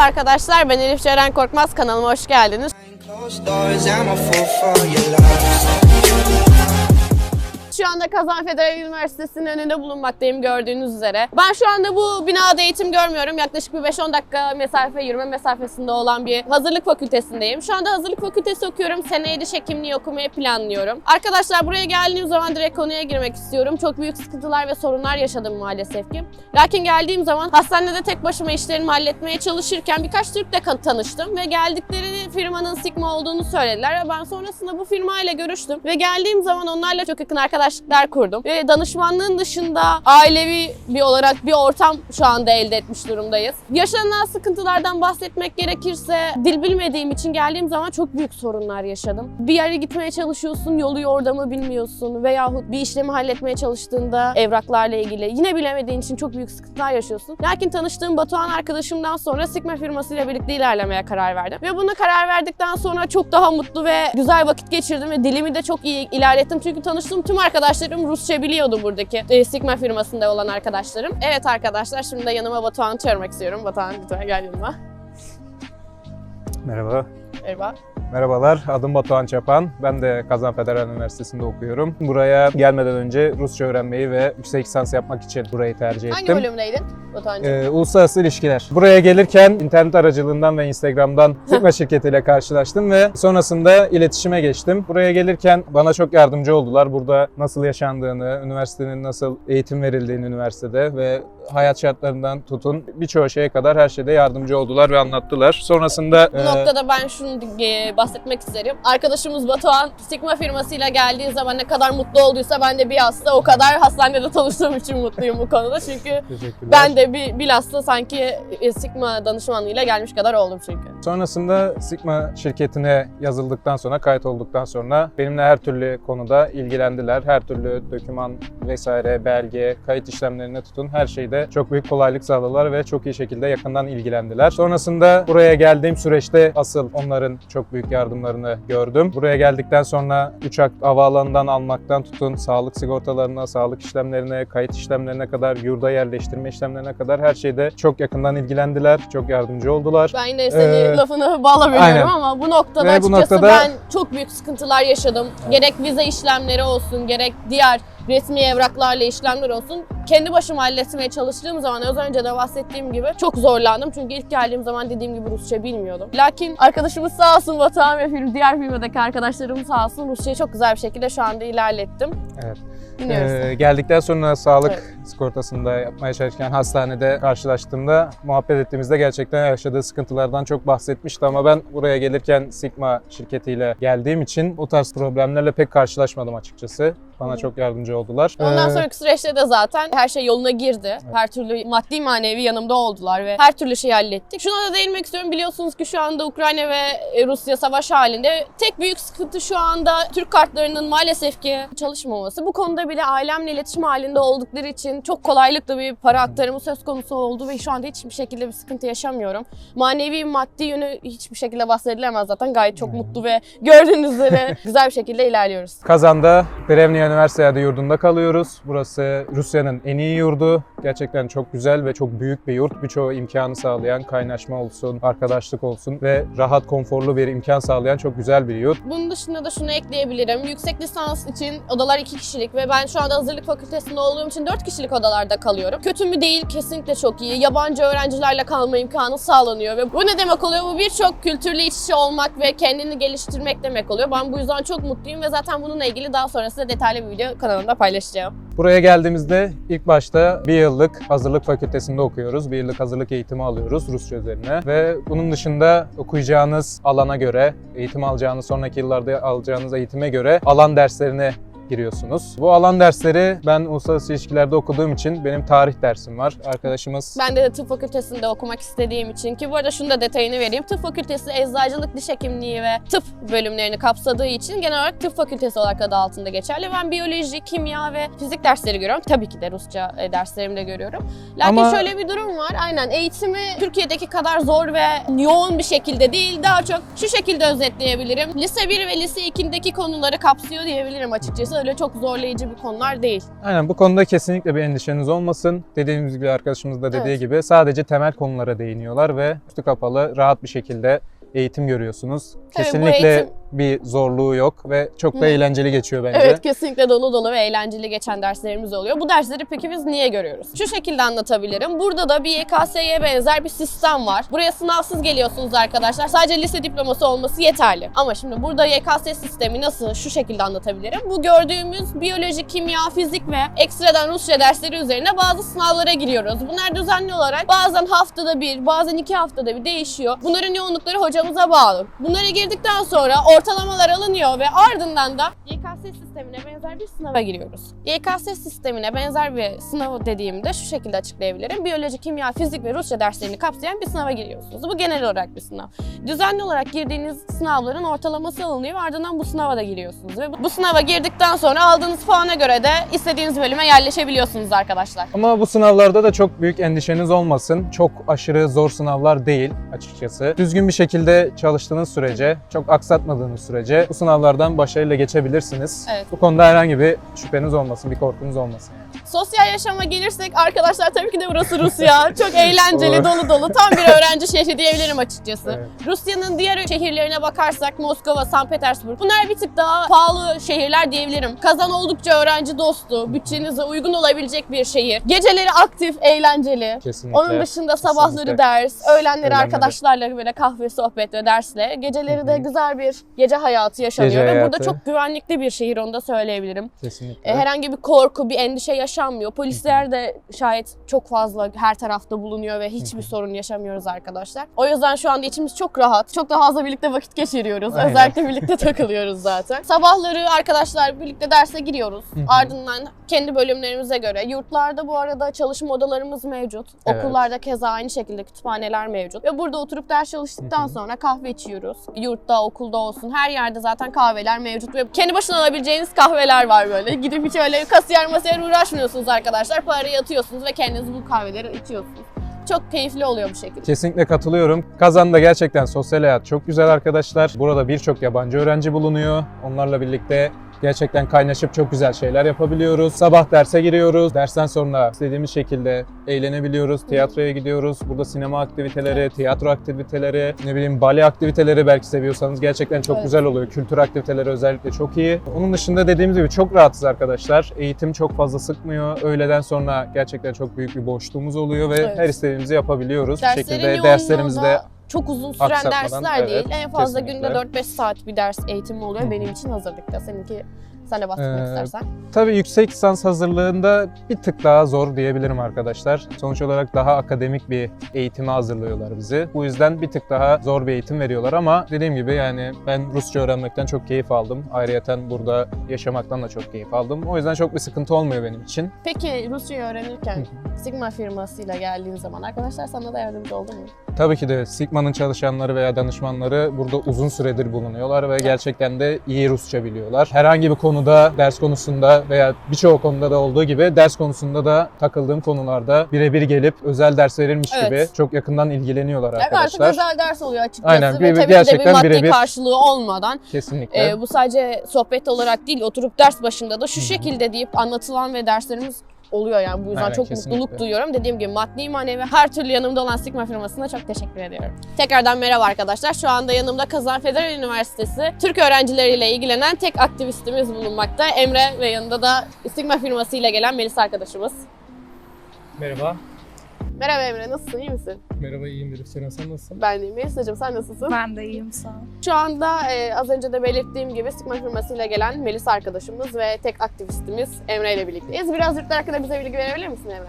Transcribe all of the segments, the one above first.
arkadaşlar. Ben Elif Ceren Korkmaz. Kanalıma hoş geldiniz. Şu anda Kazan Federal Üniversitesi'nin önünde bulunmaktayım gördüğünüz üzere. Ben şu anda bu binada eğitim görmüyorum. Yaklaşık bir 5-10 dakika mesafe, yürüme mesafesinde olan bir hazırlık fakültesindeyim. Şu anda hazırlık fakültesi okuyorum. Seneye diş hekimliği okumayı planlıyorum. Arkadaşlar buraya geldiğim zaman direkt konuya girmek istiyorum. Çok büyük sıkıntılar ve sorunlar yaşadım maalesef ki. Lakin geldiğim zaman hastanede tek başıma işlerimi halletmeye çalışırken birkaç Türk'le tanıştım ve geldikleri firmanın Sigma olduğunu söylediler ben sonrasında bu firmayla görüştüm ve geldiğim zaman onlarla çok yakın arkadaşlıklar kurdum ve danışmanlığın dışında ailevi bir olarak bir ortam şu anda elde etmiş durumdayız. Yaşanan sıkıntılardan bahsetmek gerekirse dil bilmediğim için geldiğim zaman çok büyük sorunlar yaşadım. Bir yere gitmeye çalışıyorsun, yolu yordamı bilmiyorsun veyahut bir işlemi halletmeye çalıştığında evraklarla ilgili yine bilemediğin için çok büyük sıkıntılar yaşıyorsun. Lakin tanıştığım Batuhan arkadaşımdan sonra Sigma firmasıyla birlikte ilerlemeye karar verdim. Ve buna karar verdikten sonra çok daha mutlu ve güzel vakit geçirdim ve dilimi de çok iyi ilerlettim. Çünkü tanıştığım tüm arkadaşlarım Rusça biliyordu buradaki e, Sigma firmasında olan arkadaşlarım. Evet arkadaşlar şimdi de yanıma Batuhan'ı çağırmak istiyorum. Batuhan lütfen gel yanıma. Merhaba. Merhaba. Merhabalar, adım Batuhan Çapan. Ben de Kazan Federal Üniversitesi'nde okuyorum. Buraya gelmeden önce Rusça öğrenmeyi ve yüksek lisans yapmak için burayı tercih Hangi ettim. bölümdeydin Batuhan'cığım? Ee, uluslararası ilişkiler. Buraya gelirken internet aracılığından ve Instagram'dan Sigma şirketiyle karşılaştım ve sonrasında iletişime geçtim. Buraya gelirken bana çok yardımcı oldular. Burada nasıl yaşandığını, üniversitenin nasıl eğitim verildiğini üniversitede ve hayat şartlarından tutun birçok şeye kadar her şeyde yardımcı oldular ve anlattılar. Sonrasında Bu e, noktada ben şunu e, bahsetmek isterim. Arkadaşımız Batuhan Sigma firmasıyla geldiği zaman ne kadar mutlu olduysa ben de bilhassa o kadar hastanede tanıştığım için mutluyum bu konuda. Çünkü ben de bir bilhassa sanki e, Sigma danışmanlığıyla gelmiş kadar oldum çünkü. Sonrasında Sigma şirketine yazıldıktan sonra, kayıt olduktan sonra benimle her türlü konuda ilgilendiler. Her türlü doküman vesaire, belge, kayıt işlemlerine tutun her şeyde çok büyük kolaylık sağladılar ve çok iyi şekilde yakından ilgilendiler. Sonrasında buraya geldiğim süreçte asıl onların çok büyük yardımlarını gördüm. Buraya geldikten sonra uçak havaalanından almaktan tutun sağlık sigortalarına, sağlık işlemlerine, kayıt işlemlerine kadar, yurda yerleştirme işlemlerine kadar her şeyde çok yakından ilgilendiler, çok yardımcı oldular. Ben yine senin Ee, lafını bağlamıyorum aynen. ama bu noktada Ve bu açıkçası noktada- ben çok büyük sıkıntılar yaşadım. Gerek vize işlemleri olsun, gerek diğer resmi evraklarla işlemler olsun. Kendi başıma halletmeye çalıştığım zaman az önce de bahsettiğim gibi çok zorlandım. Çünkü ilk geldiğim zaman dediğim gibi Rusça bilmiyordum. Lakin arkadaşımız sağ olsun Batuhan ve film, diğer firmadaki arkadaşlarım sağ olsun Rusçayı çok güzel bir şekilde şu anda ilerlettim. Evet. Ee, geldikten sonra sağlık Evet. sigortasında yapmaya çalışırken hastanede karşılaştığımda muhabbet ettiğimizde gerçekten yaşadığı sıkıntılardan çok bahsetmişti ama ben buraya gelirken Sigma şirketiyle geldiğim için o tarz problemlerle pek karşılaşmadım açıkçası. Bana Hı. çok yardımcı oldular. Ondan Ee, sonraki süreçte de zaten her şey yoluna girdi. Her türlü maddi manevi yanımda oldular ve her türlü şeyi hallettik. Şuna da değinmek istiyorum. Biliyorsunuz ki şu anda Ukrayna ve Rusya savaş halinde. Tek büyük sıkıntı şu anda Türk kartlarının maalesef ki çalışmaması. Bu konuda bile ailemle iletişim halinde oldukları için çok kolaylıkla bir para aktarımı söz konusu oldu ve şu anda hiçbir şekilde bir sıkıntı yaşamıyorum. Manevi maddi yönü hiçbir şekilde bahsedilemez zaten. Gayet çok mutlu ve gördüğünüz üzere güzel bir şekilde ilerliyoruz. Kazan'da Brevnia Üniversitesi yurdunda kalıyoruz. Burası Rusya'nın en iyi yurdu. Gerçekten çok güzel ve çok büyük bir yurt. Birçoğu imkanı sağlayan, kaynaşma olsun, arkadaşlık olsun ve rahat, konforlu bir imkan sağlayan çok güzel bir yurt. Bunun dışında da şunu ekleyebilirim. Yüksek lisans için odalar iki kişilik ve ben şu anda hazırlık fakültesinde olduğum için dört kişilik odalarda kalıyorum. Kötü mü değil, kesinlikle çok iyi. Yabancı öğrencilerle kalma imkanı sağlanıyor ve bu ne demek oluyor? Bu birçok kültürlü iç içe olmak ve kendini geliştirmek demek oluyor. Ben bu yüzden çok mutluyum ve zaten bununla ilgili daha sonrasında detaylı bir video kanalımda paylaşacağım. Buraya geldiğimizde ilk başta bir yıllık hazırlık fakültesinde okuyoruz. Bir yıllık hazırlık eğitimi alıyoruz Rusça üzerine. Ve bunun dışında okuyacağınız alana göre, eğitim alacağınız, sonraki yıllarda alacağınız eğitime göre alan derslerine giriyorsunuz. Bu alan dersleri ben uluslararası ilişkilerde okuduğum için benim tarih dersim var. Arkadaşımız Ben de tıp fakültesinde okumak istediğim için ki bu arada şunu da detayını vereyim. Tıp fakültesi eczacılık, diş hekimliği ve tıp bölümlerini kapsadığı için genel olarak tıp fakültesi olarak adı altında geçerli. Ben biyoloji, kimya ve fizik dersleri görüyorum. Tabii ki de Rusça e, derslerimi de görüyorum. Lakin Ama- şöyle bir durum var. Aynen eğitimi Türkiye'deki kadar zor ve yoğun bir şekilde değil. Daha çok şu şekilde özetleyebilirim. Lise 1 ve lise 2'deki konuları kapsıyor diyebilirim açıkçası. Öyle çok zorlayıcı bir konular değil. Aynen bu konuda kesinlikle bir endişeniz olmasın. Dediğimiz gibi arkadaşımız da dediği Evet. gibi sadece temel konulara değiniyorlar ve üstü kapalı rahat bir şekilde eğitim görüyorsunuz. bu Kesinlikle eğitim- bir zorluğu yok ve çok da Hı. eğlenceli geçiyor bence. Evet kesinlikle dolu dolu ve eğlenceli geçen derslerimiz oluyor. Bu dersleri peki biz niye görüyoruz? Şu şekilde anlatabilirim. Burada da bir YKS'ye benzer bir sistem var. Buraya sınavsız geliyorsunuz arkadaşlar. Sadece lise diploması olması yeterli. Ama şimdi burada YKS sistemi nasıl şu şekilde anlatabilirim? Bu gördüğümüz biyoloji, kimya, fizik ve ekstradan Rusça dersleri üzerine bazı sınavlara giriyoruz. Bunlar düzenli olarak bazen haftada bir, bazen iki haftada bir değişiyor. Bunların yoğunlukları hocamıza bağlı. Bunlara girdikten sonra ortalamalar alınıyor ve ardından da YKS sistemine benzer bir sınava giriyoruz. YKS sistemine benzer bir sınav dediğimde şu şekilde açıklayabilirim. Biyoloji, kimya, fizik ve Rusça derslerini kapsayan bir sınava giriyorsunuz. Bu genel olarak bir sınav. Düzenli olarak girdiğiniz sınavların ortalaması alınıyor ve ardından bu sınava da giriyorsunuz. Ve bu sınava girdikten sonra aldığınız puana göre de istediğiniz bölüme yerleşebiliyorsunuz arkadaşlar. Ama bu sınavlarda da çok büyük endişeniz olmasın. Çok aşırı zor sınavlar değil açıkçası. Düzgün bir şekilde çalıştığınız sürece, çok aksatmadığınız sürece bu sınavlardan başarıyla geçebilirsiniz. Evet. Bu konuda herhangi bir şüpheniz olmasın, bir korkunuz olmasın. yani. Sosyal yaşama gelirsek arkadaşlar tabii ki de burası Rusya. Çok eğlenceli, dolu dolu. Tam bir öğrenci şehri diyebilirim açıkçası. Evet. Rusya'nın diğer şehirlerine bakarsak Moskova, St. Petersburg. Bunlar bir tık daha pahalı şehirler diyebilirim. Kazan oldukça öğrenci dostu, bütçenize uygun olabilecek bir şehir. Geceleri aktif, eğlenceli. Kesinlikle. Onun dışında sabahları Kesinlikle. ders, öğlenleri Öğlenleri. arkadaşlarla böyle kahve, sohbet ve dersle. Geceleri Hı de güzel bir gece hayatı yaşanıyor Gece ve burada hayatı. çok güvenlikli bir şehir onu da söyleyebilirim. Kesinlikle. E, herhangi bir korku, bir endişe yaşanmıyor. Polisler de şayet çok fazla her tarafta bulunuyor ve hiçbir sorun yaşamıyoruz arkadaşlar. O yüzden şu anda içimiz çok rahat. Çok da fazla birlikte vakit geçiriyoruz. Aynen. Özellikle birlikte takılıyoruz zaten. Sabahları arkadaşlar birlikte derse giriyoruz. Ardından kendi bölümlerimize göre. Yurtlarda bu arada çalışma odalarımız mevcut. Evet. Okullarda keza aynı şekilde kütüphaneler mevcut. Ve burada oturup ders çalıştıktan sonra kahve içiyoruz. Yurtta, okulda olsun her yerde zaten kahveler mevcut ve kendi başına alabileceğiniz kahveler var böyle. Gidip hiç öyle kasiyer masiyer uğraşmıyorsunuz arkadaşlar. Parayı atıyorsunuz ve kendiniz bu kahveleri içiyorsunuz. Çok keyifli oluyor bu şekilde. Kesinlikle katılıyorum. Kazan'da gerçekten sosyal hayat çok güzel arkadaşlar. Burada birçok yabancı öğrenci bulunuyor. Onlarla birlikte gerçekten kaynaşıp çok güzel şeyler yapabiliyoruz. Sabah derse giriyoruz. Dersten sonra istediğimiz şekilde eğlenebiliyoruz. Tiyatroya gidiyoruz. Burada sinema aktiviteleri, tiyatro aktiviteleri, ne bileyim bale aktiviteleri belki seviyorsanız gerçekten çok Evet. güzel oluyor. Kültür aktiviteleri özellikle çok iyi. Onun dışında dediğimiz gibi çok rahatız arkadaşlar. Eğitim çok fazla sıkmıyor. Öğleden sonra gerçekten çok büyük bir boşluğumuz oluyor ve Evet. her istediğimizi yapabiliyoruz. Bu Derslerin şekilde yoğunluğu derslerimizi de çok uzun süren aksatmadan, dersler evet, değil. En fazla kesinlikle. günde 4-5 saat bir ders eğitimi oluyor Hı benim için hazırlıkta. Seninki sen de bahsetmek Ee, istersen. Tabii yüksek lisans hazırlığında bir tık daha zor diyebilirim arkadaşlar. Sonuç olarak daha akademik bir eğitime hazırlıyorlar bizi. Bu yüzden bir tık daha zor bir eğitim veriyorlar ama dediğim gibi yani ben Rusça öğrenmekten çok keyif aldım. Ayrıyeten burada yaşamaktan da çok keyif aldım. O yüzden çok bir sıkıntı olmuyor benim için. Peki Rusçayı öğrenirken Sigma firmasıyla geldiğin zaman arkadaşlar sana da yardımcı oldu mu? Tabii ki de Sigma'nın çalışanları veya danışmanları burada uzun süredir bulunuyorlar ve gerçekten de iyi Rusça biliyorlar. Herhangi bir konuda, ders konusunda veya birçok konuda da olduğu gibi ders konusunda da takıldığım konularda birebir gelip özel ders verilmiş Evet. gibi çok yakından ilgileniyorlar Yani artık arkadaşlar. özel ders oluyor açıkçası Aynen, ve bir- tabii ki de bir gerçekten maddi birebir. karşılığı olmadan Kesinlikle. e, bu sadece sohbet olarak değil oturup ders başında da şu şekilde deyip anlatılan ve derslerimiz oluyor yani bu yüzden Aynen, çok kesinlikle. mutluluk duyuyorum. Dediğim gibi maddi manevi her türlü yanımda olan Sigma firmasına çok teşekkür ediyorum. Tekrardan merhaba arkadaşlar. Şu anda yanımda Kazan Federal Üniversitesi Türk öğrencileriyle ilgilenen tek aktivistimiz bulunmakta. Emre ve yanında da Sigma firmasıyla gelen Melis arkadaşımız. Merhaba. Merhaba Emre nasılsın iyi misin? Merhaba iyiyim Elif. Sena sen nasılsın? Ben deyim. Melisa'cığım sen nasılsın? Ben de iyiyim sağ ol. Şu anda e, az önce de belirttiğim gibi Sigma firmasıyla gelen Melis arkadaşımız ve tek aktivistimiz Emre ile birlikteyiz. Biraz yurtlar hakkında bize bilgi verebilir misin Emre?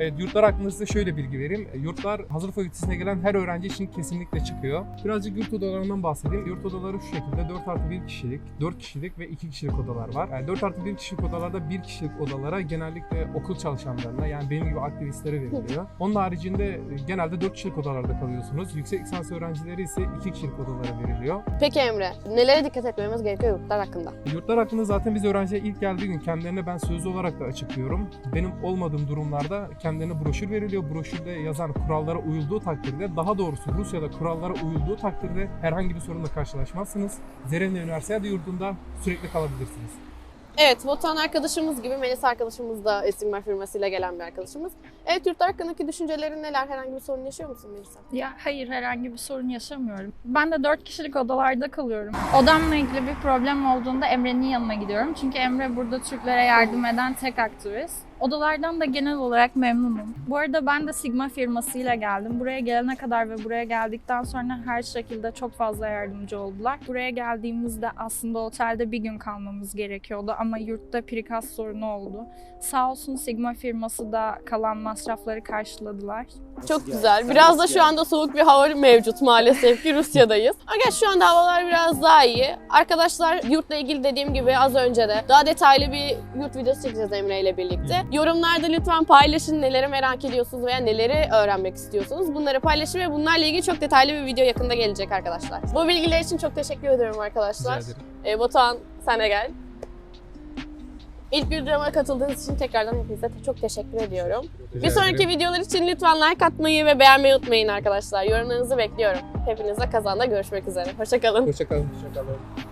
Evet, yurtlar hakkında size şöyle bilgi vereyim. E, Yurtlar hazır fakültesine gelen her öğrenci için kesinlikle çıkıyor. Birazcık yurt odalarından bahsedeyim. Yurt odaları şu şekilde 4 artı 1 kişilik, 4 kişilik ve 2 kişilik odalar var. Yani 4 artı 1 kişilik odalarda 1 kişilik odalara genellikle okul çalışanlarına yani benim gibi aktivistlere veriliyor. Onun haricinde e, genelde 4 kişilik odalarda kalıyorsunuz. Yüksek lisans öğrencileri ise 2 kişilik odalara veriliyor. Peki Emre, nelere dikkat etmemiz gerekiyor yurtlar hakkında? Yurtlar hakkında zaten biz öğrenciye ilk geldiği gün kendilerine ben sözlü olarak da açıklıyorum. Benim olmadığım durumlarda kendilerine broşür veriliyor. Broşürde yazan kurallara uyulduğu takdirde, daha doğrusu Rusya'da kurallara uyulduğu takdirde herhangi bir sorunla karşılaşmazsınız. Zerevne Üniversitesi yurdunda sürekli kalabilirsiniz. Evet, Botan arkadaşımız gibi Melis arkadaşımız da Esigma firmasıyla gelen bir arkadaşımız. Evet, yurtlar hakkındaki düşüncelerin neler? Herhangi bir sorun yaşıyor musun Melisa? Ya hayır herhangi bir sorun yaşamıyorum. Ben de 4 kişilik odalarda kalıyorum. Odamla ilgili bir problem olduğunda Emre'nin yanına gidiyorum. Çünkü Emre burada Türklere yardım eden tek aktivist. Odalardan da genel olarak memnunum. Bu arada ben de Sigma firmasıyla geldim. Buraya gelene kadar ve buraya geldikten sonra her şekilde çok fazla yardımcı oldular. Buraya geldiğimizde aslında otelde bir gün kalmamız gerekiyordu ama yurtta prikaz sorunu oldu. Sağ olsun Sigma firması da kalan masrafları karşıladılar. Çok güzel. Biraz da şu anda soğuk bir hava mevcut maalesef ki Rusya'dayız. Ancak şu anda havalar biraz daha iyi. Arkadaşlar yurtla ilgili dediğim gibi az önce de daha detaylı bir yurt videosu çekeceğiz Emre ile birlikte. Yorumlarda lütfen paylaşın neleri merak ediyorsunuz veya neleri öğrenmek istiyorsunuz. Bunları paylaşın ve bunlarla ilgili çok detaylı bir video yakında gelecek arkadaşlar. Bu bilgiler için çok teşekkür ediyorum arkadaşlar. Rica ederim. Ee, Batuhan sen de gel. İlk videoma katıldığınız için tekrardan hepinize çok teşekkür ediyorum. Rica Bir sonraki videolar için lütfen like atmayı ve beğenmeyi unutmayın arkadaşlar. Yorumlarınızı bekliyorum. Hepinizle kazanda görüşmek üzere. Hoşçakalın. Hoşçakalın. Hoşçakalın.